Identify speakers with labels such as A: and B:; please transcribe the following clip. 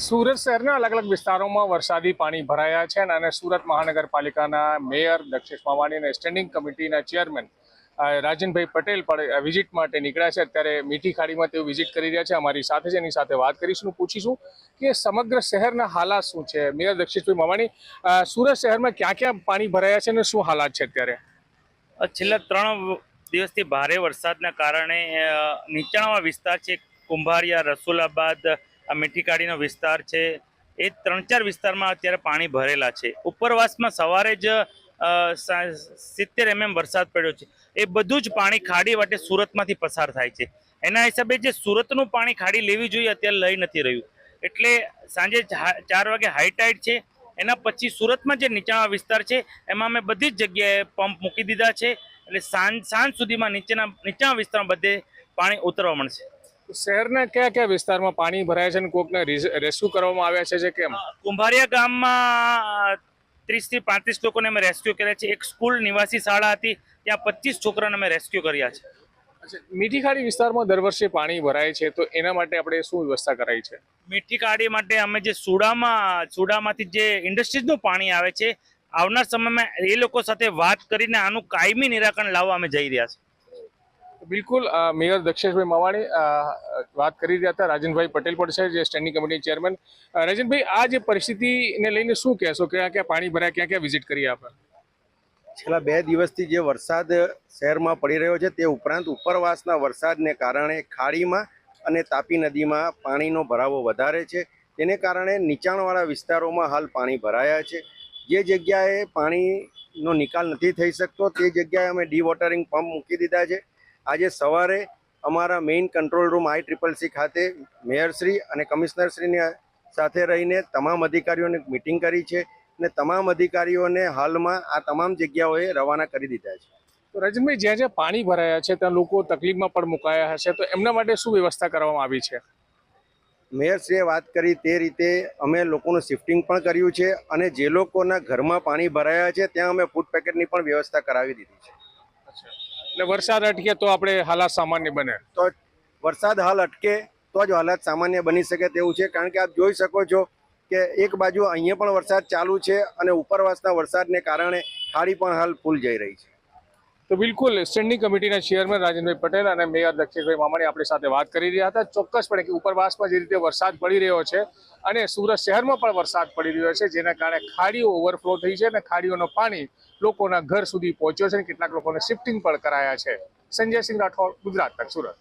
A: સુરત શહેરના અલગ અલગ વિસ્તારોમાં વરસાદી પાણી ભરાયા છે અને સુરત મહાનગરપાલિકાના મેયર દક્ષેશ માવાણી અને સ્ટેન્ડિંગ કમિટીના ચેરમેન રાજનભાઈ પટેલ પણ વિઝિટ માટે નીકળ્યા છે. અત્યારે મીઠી ખાડીમાં તેઓ વિઝિટ કરી રહ્યા છે. અમારી સાથે છે. એની સાથે વાત કરીશું પૂછીશું કે સમગ્ર શહેરના હાલાત શું છે? મેયર દક્ષેશભાઈ માવાણી સુરત શહેરમાં ક્યાં ક્યાં પાણી ભરાયા છે અને શું હાલાત છે અત્યારે?
B: છેલ્લા ત્રણ દિવસથી ભારે વરસાદના કારણે નીચાણવા વિસ્તાર છે. કુંભારિયા, રસુલાબાદ આ મીઠીકાડીનો વિસ્તાર છે. એ ત્રણ ચાર વિસ્તારમાં અત્યારે પાણી ભરેલા છે. ઉપરવાસમાં સવારે જ સિત્તેર એમએમ વરસાદ પડ્યો છે. એ બધું જ પાણી ખાડી વાટે સુરતમાંથી પસાર થાય છે. એના હિસાબે જે સુરતનું પાણી ખાડી લેવી જોઈએ અત્યારે લઈ નથી રહ્યું. એટલે સાંજે ચાર વાગે હાઈ છે. એના પછી સુરતમાં જે નીચાણવા વિસ્તાર છે, એમાં અમે બધી જ જગ્યાએ પંપ મૂકી દીધા છે. એટલે સાંજ સાંજ સુધીમાં નીચેના નીચાણા વિસ્તારમાં બધે પાણી ઉતરવા મળશે.
A: શહેરના કયા કયા વિસ્તારમાં પાણી ભરાય છે અને કોકને રેસ્ક્યુ કરવામાં આવ્યા છે જે કેમ?
B: કુંભારિયા ગામમાં ત્રીસથી પાંત્રીસ લોકોને અમે રેસ્ક્યુ કર્યા છે. એક સ્કૂલ નિવાસી શાળા હતી ત્યાં પચીસ છોકરાને અમે રેસ્ક્યુ કર્યા છે.
A: મીઠી ખાડી વિસ્તારમાં દર વર્ષે પાણી ભરાય છે તો એના માટે આપણે શું વ્યવસ્થા કરાઈ છે?
B: મીઠી કાળી માટે અમે જે સુડામાં સુડામાંથી જે ઇન્ડસ્ટ્રીઝનું પાણી આવે છે આવનાર સમયમાં એ લોકો સાથે વાત કરીને આનું કાયમી નિરાકરણ લાવવા અમે જઈ રહ્યા છીએ.
A: બિલકુલ મેયર દક્ષેશભાઈ મવાણી વાત કરી રહ્યા હતા. રાજનભાઈ પટેલ પણ છે, જે સ્ટેન્ડિંગ કમિટી ચેરમેન. રાજનભાઈ, આ જે પરિસ્થિતિને લઈને શું કહેશો? ક્યાં ક્યાં પાણી ભરાયા, ક્યાં ક્યાં વિઝિટ કરી આપણે?
C: છેલ્લા બે દિવસથી જે વરસાદ શહેરમાં પડી રહ્યો છે, તે ઉપરાંત ઉપરવાસના વરસાદને કારણે ખાડીમાં અને તાપી નદીમાં પાણીનો ભરાવો વધારે છે. તેને કારણે નીચાણવાળા વિસ્તારોમાં હાલ પાણી ભરાયા છે. જે જગ્યાએ પાણીનો નિકાલ નથી થઈ શકતો, તે જગ્યાએ અમે ડી પંપ મૂકી દીધા છે. આજે સવારે અમારા main control room I triple C ખાતે મેયરશ્રી અને કમિશનરશ્રીની સાથે રહીને તમામ અધિકારીઓને મિટિંગ કરી છે અને તમામ અધિકારીઓને હાલમાં આ તમામ જગ્યાઓએ રવાના કરી દીધા છે.
A: તો રજનભાઈ જ્યાં જ્યાં પાણી ભરાયા છે ત્યાં લોકો તકલીફમાં પણ મુકાયા હશે. તો એમના માટે શું વ્યવસ્થા કરવામાં આવી છે?
C: મેયરશ્રીએ વાત કરી તે રીતે અમે લોકોનું શિફ્ટિંગ પણ કર્યું છે અને જે લોકોના ઘરમાં પાણી ભરાયા છે ત્યાં અમે ફૂડ પેકેટની પણ વ્યવસ્થા કરાવી દીધી છે.
A: એટલે વરસાદ અટકે તો આપણે હાલાત સામાન્ય બને.
C: તો વરસાદ હાલ અટકે તો જ હાલાત સામાન્ય બની શકે તેવું છે. કારણ કે આપ જોઈ શકો છો કે એક બાજુ અહીંયા પણ વરસાદ ચાલુ છે અને ઉપરવાસના વરસાદને કારણે ખાડી પણ હાલ ફૂલ જઈ રહી છે.
A: તો બિલકુલ સ્ટેન્ડિંગ કમિટીના ચેરમેન રાજનભાઈ પટેલ અને મેયર દક્ષેશભાઈ મામાણી આપણી સાથે વાત કરી રહ્યા હતા. ચોક્કસપણે કે ઉપરવાસમાં જે રીતે વરસાદ પડી રહ્યો છે અને સુરત શહેરમાં પણ વરસાદ પડી રહ્યો છે, જેના કારણે ખાડીઓ ઓવરફ્લો થઈ છે અને ખાડીઓનો પાણી લોકોના ઘર સુધી પહોંચ્યો છે અને કેટલાક લોકોને શિફ્ટિંગ પણ કરાયા છે. સંજયસિંહ રાઠોડ, ગુજરાત તક સુરત.